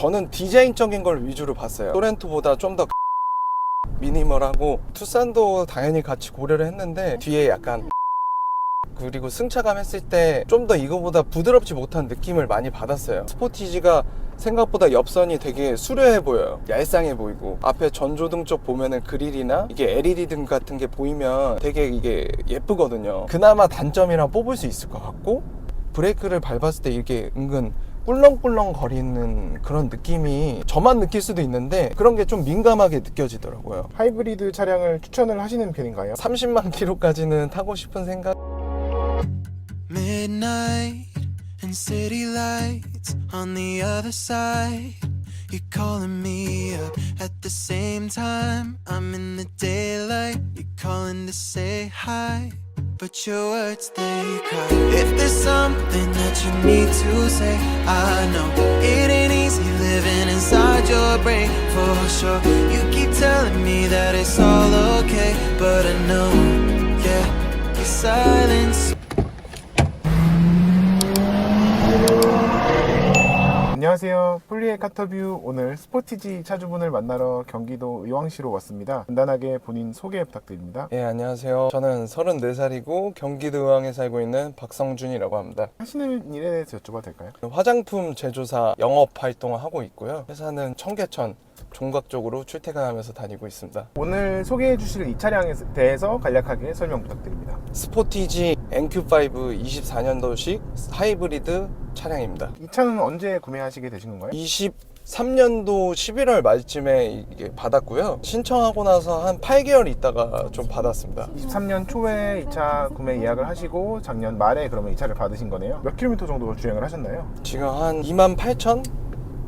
저는 디자인적인 걸 위주로 봤어요. 소렌토보다 좀 더 미니멀하고 투싼도 당연히 같이 고려를 했는데 뒤에 약간 그리고 승차감 했을 때 좀 더 이거보다 부드럽지 못한 느낌을 많이 받았어요. 스포티지가 생각보다 옆선이 되게 수려해 보여요. 얄쌍해 보이고 앞에 전조등 쪽 보면은 그릴이나 이게 LED 등 같은 게 보이면 되게 이게 예쁘거든요. 그나마 단점이라 뽑을 수 있을 것 같고 브레이크를 밟았을 때 이게 은근 꿀렁꿀렁 거리는 그런 느낌이 저만 느낄 수도 있는데 그런 게 좀 민감하게 느껴지더라고요. 하이브리드 차량을 추천을 하시는 편인가요? 30만 킬로까지는 타고 싶은 생각 Midnight and city lights on the other side. You're calling me up at the same time. I'm in the daylight. You're calling to say hi. But your words they cry. If something that you need to say, I know it ain't easy living inside your brain for sure. You keep telling me that it's all okay, but I know, yeah, your silence 안녕하세요. 폴리의 카터뷰 오늘 스포티지 차주분을 만나러 경기도 의왕시로 왔습니다. 간단하게 본인 소개 부탁드립니다. 예 안녕하세요 저는 34살이고 경기도 의왕에 살고 있는 박성준이라고 합니다 하시는 일에 대해서 여쭤봐도 될까요? 화장품 제조사 영업 활동을 하고 있고요 회사는 청계천 종각 쪽으로 출퇴근하면서 다니고 있습니다 오늘 소개해 주실 이 차량에 대해서 간략하게 설명 부탁드립니다. 스포티지 NQ5 24년도식 하이브리드 차량입니다 이 차는 언제 구매하시게 되신 건가요? 23년도 11월 말쯤에 이게 받았고요 신청하고 나서 한 8개월 있다가 좀 받았습니다 23년 초에 이 차 구매 예약을 하시고 작년 말에 그러면 이 차를 받으신 거네요. 몇 킬로미터 정도 주행을 하셨나요? 지금 한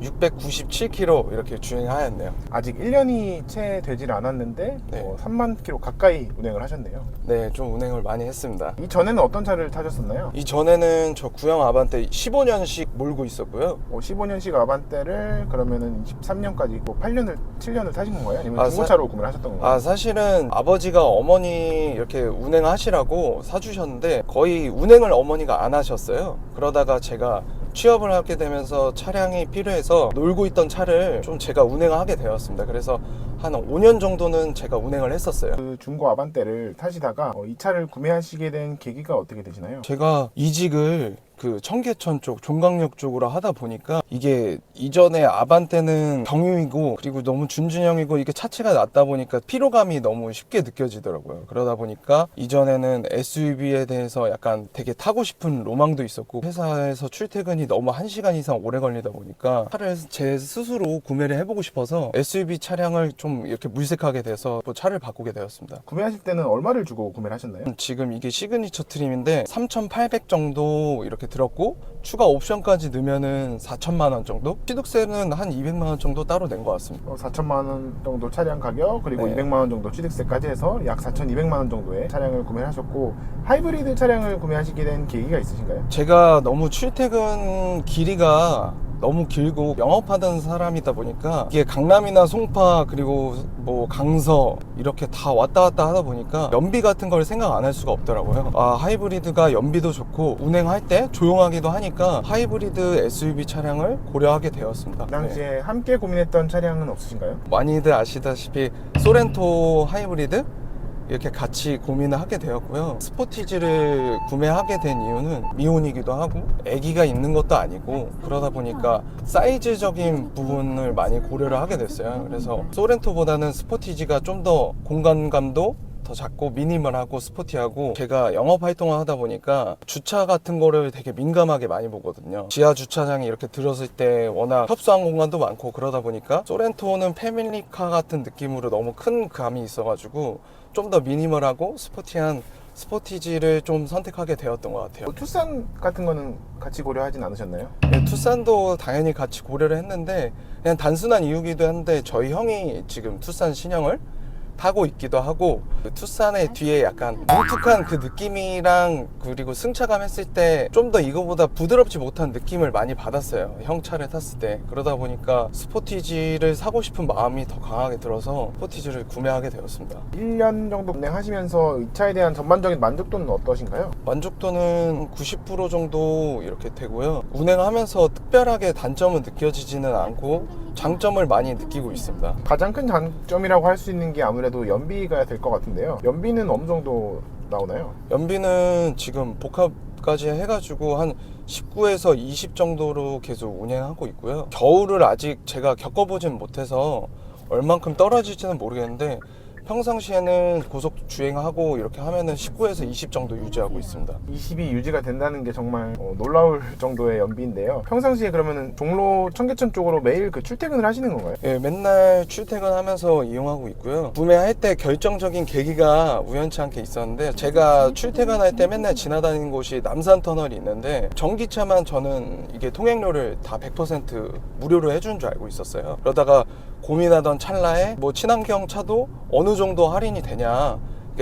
28,697km 이렇게 주행하였네요 아직 1년이 채 되질 않았는데 네. 어, 3만 킬로 가까이 운행을 하셨네요. 네 좀 운행을 많이 했습니다 이 전에는 어떤 차를 타셨었나요? 이 전에는 저 구형 아반떼 15년씩 몰고 있었고요. 뭐 15년식 아반떼를 그러면은 23년까지 뭐 8년을 7년을 타신 건가요? 아니면 아, 중고차로 구매를 하셨던 건가요? 아, 사실은 아버지가 어머니 이렇게 운행하시라고 사주셨는데 거의 운행을 어머니가 안 하셨어요. 그러다가 제가 취업을 하게 되면서 차량이 필요해서 놀고 있던 차를 좀 제가 운행을 하게 되었습니다. 그래서 한 5년 정도는 제가 운행을 했었어요. 그 중고 아반떼를 타시다가 어, 이 차를 구매하시게 된 계기가 어떻게 되시나요? 제가 이직을 그 청계천 쪽 종강역 쪽으로 하다 보니까 이게 이전에 아반떼는 경유이고 그리고 너무 준준형이고 이게 차체가 낮다 보니까 피로감이 너무 쉽게 느껴지더라고요 그러다 보니까 이전에는 SUV에 대해서 약간 되게 타고 싶은 로망도 있었고 회사에서 출퇴근이 너무 1시간 이상 오래 걸리다 보니까 차를 제 스스로 구매를 해보고 싶어서 SUV 차량을 좀 이렇게 물색하게 돼서 뭐 차를 바꾸게 되었습니다 구매하실 때는 얼마를 주고 구매를 하셨나요? 지금 이게 시그니처 트림인데 3,800 정도 이렇게 들었고 추가 옵션까지 넣으면은 4천만 원 정도? 취득세는 한 200만 원 정도 따로 낸 것 같습니다. 어, 4천만 원 정도 차량 가격 그리고 네. 200만 원 정도 취득세까지 해서 약 4,200만 원 정도의 차량을 구매하셨고 하이브리드 차량을 구매하시게 된 계기가 있으신가요? 제가 너무 출퇴근 길이가 너무 길고 영업하던 사람이다 보니까 이게 강남이나 송파 그리고 뭐 강서 이렇게 다 왔다 갔다 하다 보니까 연비 같은 걸 생각 안 할 수가 없더라고요. 아 하이브리드가 연비도 좋고 운행할 때 조용하기도 하니까 하이브리드 SUV 차량을 고려하게 되었습니다. 그 네. 당시에 함께 고민했던 차량은 없으신가요? 많이들 아시다시피 소렌토 하이브리드 이렇게 같이 고민을 하게 되었고요. 스포티지를 구매하게 된 이유는 미혼이기도 하고 아기가 있는 것도 아니고 그러다 보니까 사이즈적인 부분을 많이 고려를 하게 됐어요. 그래서 소렌토보다는 스포티지가 좀 더 공간감도 더 작고 미니멀하고 스포티하고 제가 영업 활동을 하다 보니까 주차 같은 거를 되게 민감하게 많이 보거든요 지하 주차장에 이렇게 들었을 때 워낙 협소한 공간도 많고 그러다 보니까 소렌토는 패밀리카 같은 느낌으로 너무 큰 감이 있어가지고 좀 더 미니멀하고 스포티한 스포티지를 좀 선택하게 되었던 것 같아요 뭐 투싼 같은 거는 같이 고려하진 않으셨나요? 네, 투싼도 당연히 같이 고려를 했는데 그냥 단순한 이유기도 한데 저희 형이 지금 투싼 신형을 타고 있기도 하고 그 투싼의 뒤에 약간 뭉툭한 그 느낌이랑 그리고 승차감 했을 때 좀 더 이거보다 부드럽지 못한 느낌을 많이 받았어요 형 차를 탔을 때 그러다 보니까 스포티지를 사고 싶은 마음이 더 강하게 들어서 스포티지를 구매하게 되었습니다 1년 정도 운행하시면서 이 차에 대한 전반적인 만족도는 어떠신가요? 만족도는 90% 정도 이렇게 되고요. 운행하면서 특별하게 단점은 느껴지지는 않고 장점을 많이 느끼고 있습니다. 가장 큰 장점이라고 할 수 있는 게 아무래도 연비가 될 것 같은데 요. 연비는 어느 정도 나오나요? 연비는 지금 복합까지 해가지고 한 19에서 20 정도로 계속 운행하고 있고요. 겨울을 아직 제가 겪어보진 못해서 얼만큼 떨어질지는 모르겠는데 평상시에는 고속 주행하고 이렇게 하면은 19에서 20 정도 유지하고 있습니다. 20이 유지가 된다는 게 정말 어, 놀라울 정도의 연비인데요. 평상시에 그러면 종로 청계천 쪽으로 매일 그 출퇴근을 하시는 건가요? 예, 맨날 출퇴근하면서 이용하고 있고요. 구매할 때 결정적인 계기가 우연치 않게 있었는데 제가 출퇴근할 때 맨날 지나다니는 곳이 남산 터널이 있는데 전기차만 저는 이게 통행료를 다 100% 무료로 해준 줄 알고 있었어요. 그러다가 고민하던 찰나에 뭐 친환경 차도 어느 정도 할인이 되냐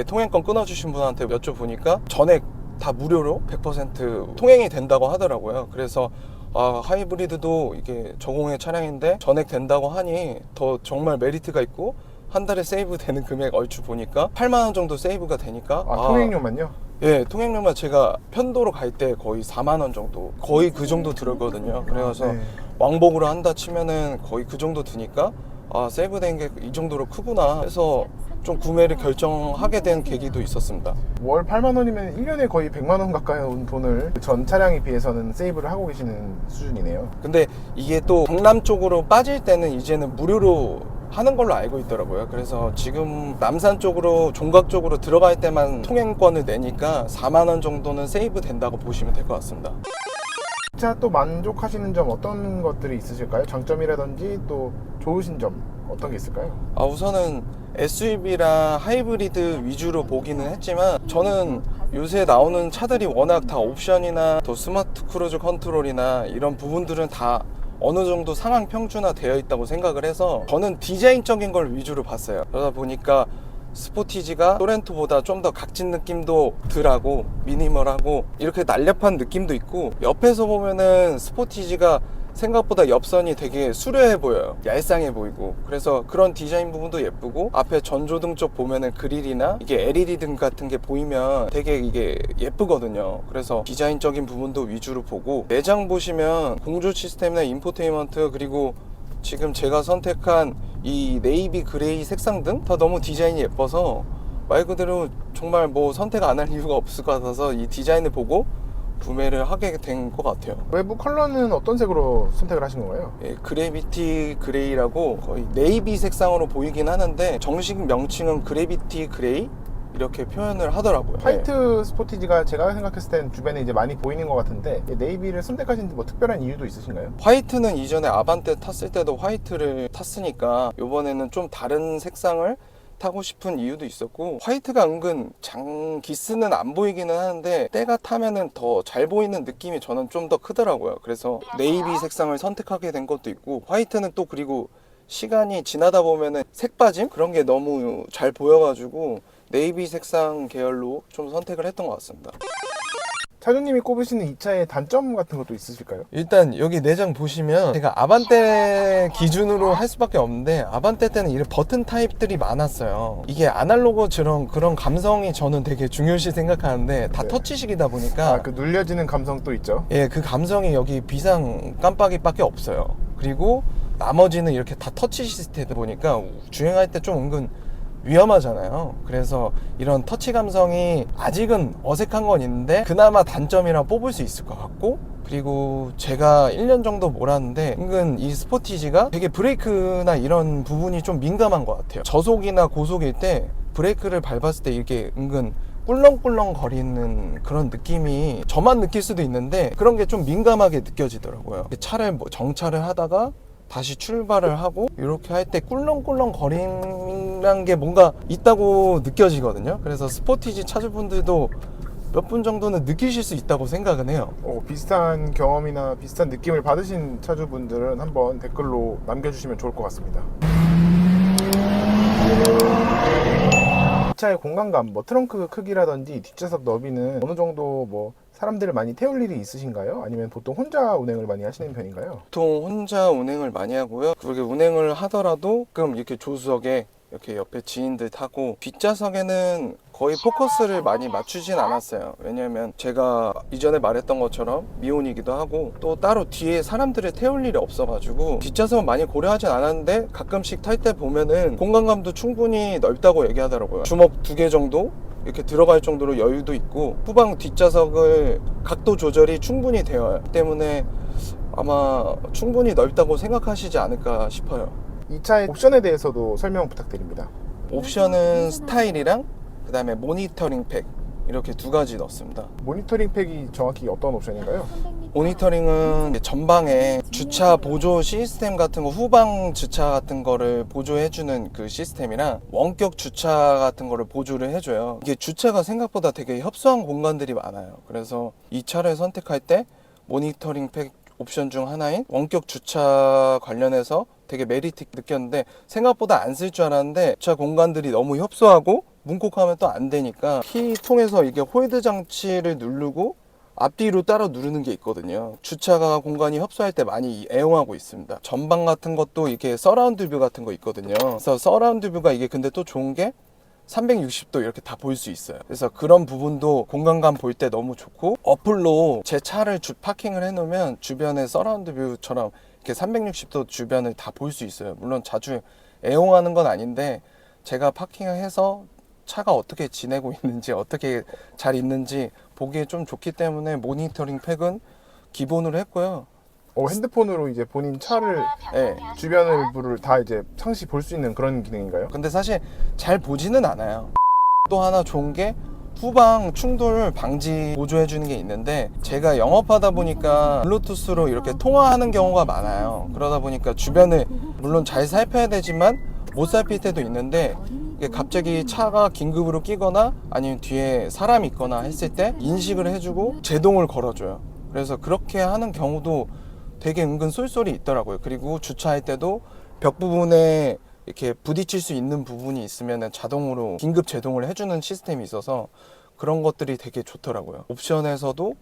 통행권 끊어주신 분한테 여쭤보니까 전액 다 무료로 100% 통행이 된다고 하더라고요. 그래서 아, 하이브리드도 이게 저공해 차량인데 전액 된다고 하니 더 정말 메리트가 있고 한 달에 세이브 되는 금액 얼추 보니까 8만 원 정도 세이브가 되니까 아, 통행료만요? 예, 통행료만 제가 편도로 갈 때 거의 4만 원 정도 거의 그 정도 들었거든요. 그래서 네. 왕복으로 한다 치면은 거의 그 정도 드니까 아 세이브 된 게 이 정도로 크구나 해서 좀 구매를 결정하게 된 계기도 있었습니다. 월 8만 원이면 1년에 거의 100만 원 가까이 온 돈을 전 차량에 비해서는 세이브를 하고 계시는 수준이네요. 근데 이게 또 강남 쪽으로 빠질 때는 이제는 무료로 하는 걸로 알고 있더라고요. 그래서 지금 남산 쪽으로 종각 쪽으로 들어갈 때만 통행권을 내니까 4만 원 정도는 세이브 된다고 보시면 될 것 같습니다. 차또 만족하시는 점 어떤 것들이 있으실까요? 장점이라든지 또 좋으신 점 어떤 게 있을까요? 아 우선은 SUV랑 하이브리드 위주로 보기는 했지만 저는 요새 나오는 차들이 워낙 다 옵션이나 또 스마트 크루즈 컨트롤이나 이런 부분들은 다 어느 정도 상황 평준화 되어 있다고 생각을 해서 저는 디자인적인 걸 위주로 봤어요. 그러다 보니까 스포티지가 소렌토보다 좀 더 각진 느낌도 덜하고 미니멀하고 이렇게 날렵한 느낌도 있고 옆에서 보면은 스포티지가 생각보다 옆선이 되게 수려해 보여요. 얄쌍해 보이고. 그래서 그런 디자인 부분도 예쁘고 앞에 전조등 쪽 보면은 그릴이나 이게 LED 등 같은 게 보이면 되게 이게 예쁘거든요. 그래서 디자인적인 부분도 위주로 보고 내장 보시면 공조 시스템이나 인포테인먼트 그리고 지금 제가 선택한 이 네이비 그레이 색상 등 다 너무 디자인이 예뻐서 말 그대로 정말 뭐 선택 안 할 이유가 없을 것 같아서 이 디자인을 보고 구매를 하게 된 것 같아요. 외부 컬러는 어떤 색으로 선택을 하신 건가요? 예, 그래비티 그레이라고 거의 네이비 색상으로 보이긴 하는데 정식 명칭은 그래비티 그레이 이렇게 표현을 하더라고요. 예. 화이트 스포티지가 제가 생각했을 땐 주변에 이제 많이 보이는 것 같은데 이 네이비를 선택하신 뭐 특별한 이유도 있으신가요? 화이트는 이전에 아반떼 탔을 때도 화이트를 탔으니까 이번에는 좀 다른 색상을 타고 싶은 이유도 있었고 화이트가 은근 장기스는 안 보이기는 하는데 때가 타면은 더 잘 보이는 느낌이 저는 좀 더 크더라고요. 그래서 네이비 색상을 선택하게 된 것도 있고 화이트는 또 그리고 시간이 지나다 보면은 색 빠짐? 그런 게 너무 잘 보여가지고 네이비 색상 계열로 좀 선택을 했던 것 같습니다 차주님이 꼽으시는 이 차의 단점 같은 것도 있으실까요? 일단 여기 내장 보시면 제가 아반떼 기준으로 할 수밖에 없는데 아반떼 때는 이런 버튼 타입들이 많았어요 이게 아날로그처럼 그런 감성이 저는 되게 중요시 생각하는데 다 네. 터치식이다 보니까 아, 그 눌려지는 감성도 있죠. 예, 그 감성이 여기 비상 깜빡이밖에 없어요. 그리고 나머지는 이렇게 다 터치 시스템이다 보니까 주행할 때 좀 은근 위험하잖아요. 그래서 이런 터치 감성이 아직은 어색한 건 있는데 그나마 단점이라 뽑을 수 있을 것 같고 그리고 제가 1년 정도 몰았는데 은근 이 스포티지가 되게 브레이크나 이런 부분이 좀 민감한 것 같아요. 저속이나 고속일 때 브레이크를 밟았을 때 이게 은근 꿀렁꿀렁 거리는 그런 느낌이 저만 느낄 수도 있는데 그런 게 좀 민감하게 느껴지더라고요. 차를 뭐 정차를 하다가 다시 출발을 하고 이렇게 할 때 꿀렁꿀렁 거리는 게 뭔가 있다고 느껴지거든요. 그래서 스포티지 차주분들도 몇 분 정도는 느끼실 수 있다고 생각은 해요. 어, 비슷한 경험이나 비슷한 느낌을 받으신 차주분들은 한번 댓글로 남겨주시면 좋을 것 같습니다. 차의 공간감, 뭐 트렁크 크기라든지 뒷좌석 너비는 어느 정도 뭐 사람들을 많이 태울 일이 있으신가요? 아니면 보통 혼자 운행을 많이 하시는 편인가요? 보통 혼자 운행을 많이 하고요. 그렇게 운행을 하더라도 가끔 이렇게 조수석에 이렇게 옆에 지인들 타고 뒷좌석에는 거의 포커스를 많이 맞추진 않았어요. 왜냐면 제가 이전에 말했던 것처럼 미혼이기도 하고 또 따로 뒤에 사람들을 태울 일이 없어가지고 뒷좌석은 많이 고려하진 않았는데 가끔씩 탈 때 보면은 공간감도 충분히 넓다고 얘기하더라고요. 주먹 두 개 정도 이렇게 들어갈 정도로 여유도 있고 후방 뒷좌석을 각도 조절이 충분히 되어요. 때문에 아마 충분히 넓다고 생각하시지 않을까 싶어요. 이 차의 옵션에 대해서도 설명 부탁드립니다. 옵션은 스타일이랑 그다음에 모니터링 팩 이렇게 두 가지 넣습니다. 모니터링 팩이 정확히 어떤 옵션인가요? 모니터링은 전방에 주차 보조 시스템 같은 거 후방 주차 같은 거를 보조해주는 그 시스템이랑 원격 주차 같은 거를 보조를 해줘요. 이게 주차가 생각보다 되게 협소한 공간들이 많아요. 그래서 이 차를 선택할 때 모니터링 팩 옵션 중 하나인 원격 주차 관련해서 되게 메리트 느꼈는데 생각보다 안 쓸 줄 알았는데 주차 공간들이 너무 협소하고 문콕하면 또 안 되니까 키 통해서 이게 홀드 장치를 누르고 앞뒤로 따라 누르는 게 있거든요. 주차가 공간이 협소할 때 많이 애용하고 있습니다. 전방 같은 것도 이렇게 서라운드 뷰 같은 거 있거든요. 그래서 서라운드 뷰가 이게 근데 또 좋은 게 360도 이렇게 다 볼 수 있어요. 그래서 그런 부분도 공간감 볼 때 너무 좋고 어플로 제 차를 주 파킹을 해놓으면 주변에 서라운드 뷰처럼 이렇게 360도 주변을 다 볼 수 있어요. 물론 자주 애용하는 건 아닌데 제가 파킹을 해서 차가 어떻게 지내고 있는지 어떻게 잘 있는지 보기에 좀 좋기 때문에 모니터링 팩은 기본으로 했고요. 어, 핸드폰으로 이제 본인 차를 예. 주변을 부를 다 이제 상시 볼 수 있는 그런 기능인가요? 근데 사실 잘 보지는 않아요. 또 하나 좋은 게 후방 충돌 방지 보조해 주는 게 있는데 제가 영업하다 보니까 블루투스로 이렇게 통화하는 경우가 많아요. 그러다 보니까 주변을 물론 잘 살펴야 되지만 못 살필 때도 있는데 갑자기 차가 긴급으로 끼거나 아니면 뒤에 사람이 있거나 했을 때 인식을 해주고 제동을 걸어줘요. 그래서 그렇게 하는 경우도 되게 은근 쏠쏠이 있더라고요. 그리고 주차할 때도 벽 부분에 이렇게 부딪힐 수 있는 부분이 있으면 자동으로 긴급 제동을 해주는 시스템이 있어서 그런 것들이 되게 좋더라고요. 옵션에서도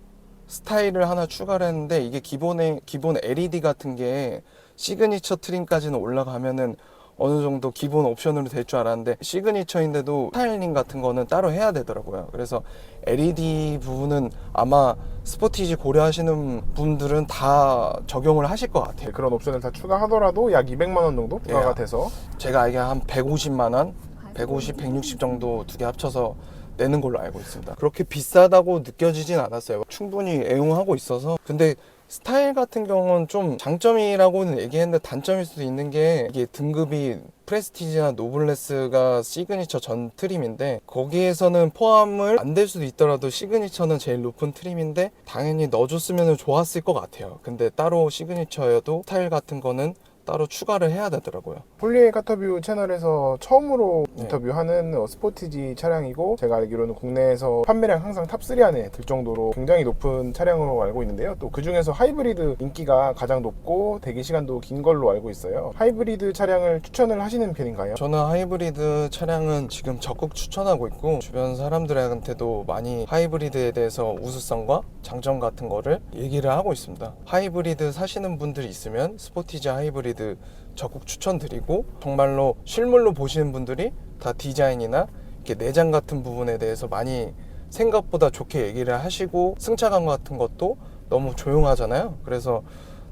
스타일을 하나 추가를 했는데 이게 기본에 기본 LED 같은 게 시그니처 트림까지는 올라가면은 어느 정도 기본 옵션으로 될 줄 알았는데 시그니처인데도 스타일링 같은 거는 따로 해야 되더라고요. 그래서 LED 부분은 아마 스포티지 고려하시는 분들은 다 적용을 하실 것 같아요. 네, 그런 옵션을 다 추가하더라도 약 200만 원 정도 부과가 예. 돼서 제가 알기에 한 150만 원, 150, 160 정도 두 개 합쳐서 내는 걸로 알고 있습니다. 그렇게 비싸다고 느껴지진 않았어요. 충분히 애용하고 있어서. 근데 스타일 같은 경우는 좀 장점이라고는 얘기했는데 단점일 수도 있는 게 이게 등급이 프레스티지나 노블레스가 시그니처 전 트림인데 거기에서는 포함을 안 될 수도 있더라도 시그니처는 제일 높은 트림인데 당연히 넣어줬으면 좋았을 것 같아요. 근데 따로 시그니처여도 스타일 같은 거는 따로 추가를 해야 되더라고요. 폴리의 카터뷰 채널에서 처음으로 네. 인터뷰하는 어, 스포티지 차량이고 제가 알기로는 국내에서 판매량 항상 탑3 안에 들 정도로 굉장히 높은 차량으로 알고 있는데요. 또 그 중에서 하이브리드 인기가 가장 높고 대기 시간도 긴 걸로 알고 있어요. 하이브리드 차량을 추천을 하시는 편인가요? 저는 하이브리드 차량은 지금 적극 추천하고 있고 주변 사람들한테도 많이 하이브리드에 대해서 우수성과 장점 같은 거를 얘기를 하고 있습니다. 하이브리드 사시는 분들이 있으면 스포티지 하이브리드 적극 추천드리고 정말로 실물로 보시는 분들이 다 디자인이나 이렇게 내장 같은 부분에 대해서 많이 생각보다 좋게 얘기를 하시고 승차감 같은 것도 너무 조용하잖아요. 그래서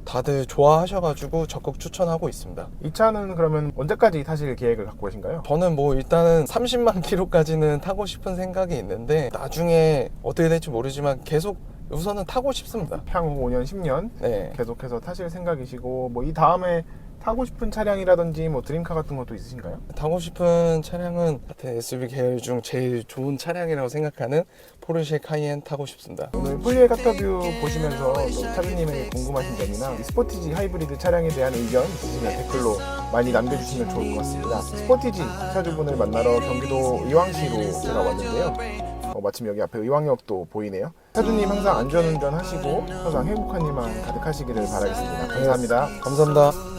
다들 좋아하셔가지고 적극 추천하고 있습니다. 이 차는 그러면 언제까지 타실 계획을 갖고 계신가요? 저는 뭐 일단은 30만 킬로까지는 타고 싶은 생각이 있는데 나중에 어떻게 될지 모르지만 계속 우선은 타고 싶습니다. 향후 5년, 10년 네. 계속해서 타실 생각이시고 뭐 이 다음에 타고 싶은 차량이라든지 뭐 드림카 같은 것도 있으신가요? 타고 싶은 차량은 하여튼 SUV 계열 중 제일 좋은 차량이라고 생각하는 포르쉐 카이엔 타고 싶습니다. 오늘 폴리의 카터뷰 보시면서 또 차주님에게 궁금하신 점이나 이 스포티지 하이브리드 차량에 대한 의견 있으시면 댓글로 많이 남겨주시면 좋을 것 같습니다. 스포티지 차주분을 만나러 경기도 의왕시로 제가 왔는데요. 어, 마침 여기 앞에 의왕역도 보이네요. 차주님 항상 안전운전 하시고 항상 행복한 일만 가득하시기를 바라겠습니다. 감사합니다. 감사합니다.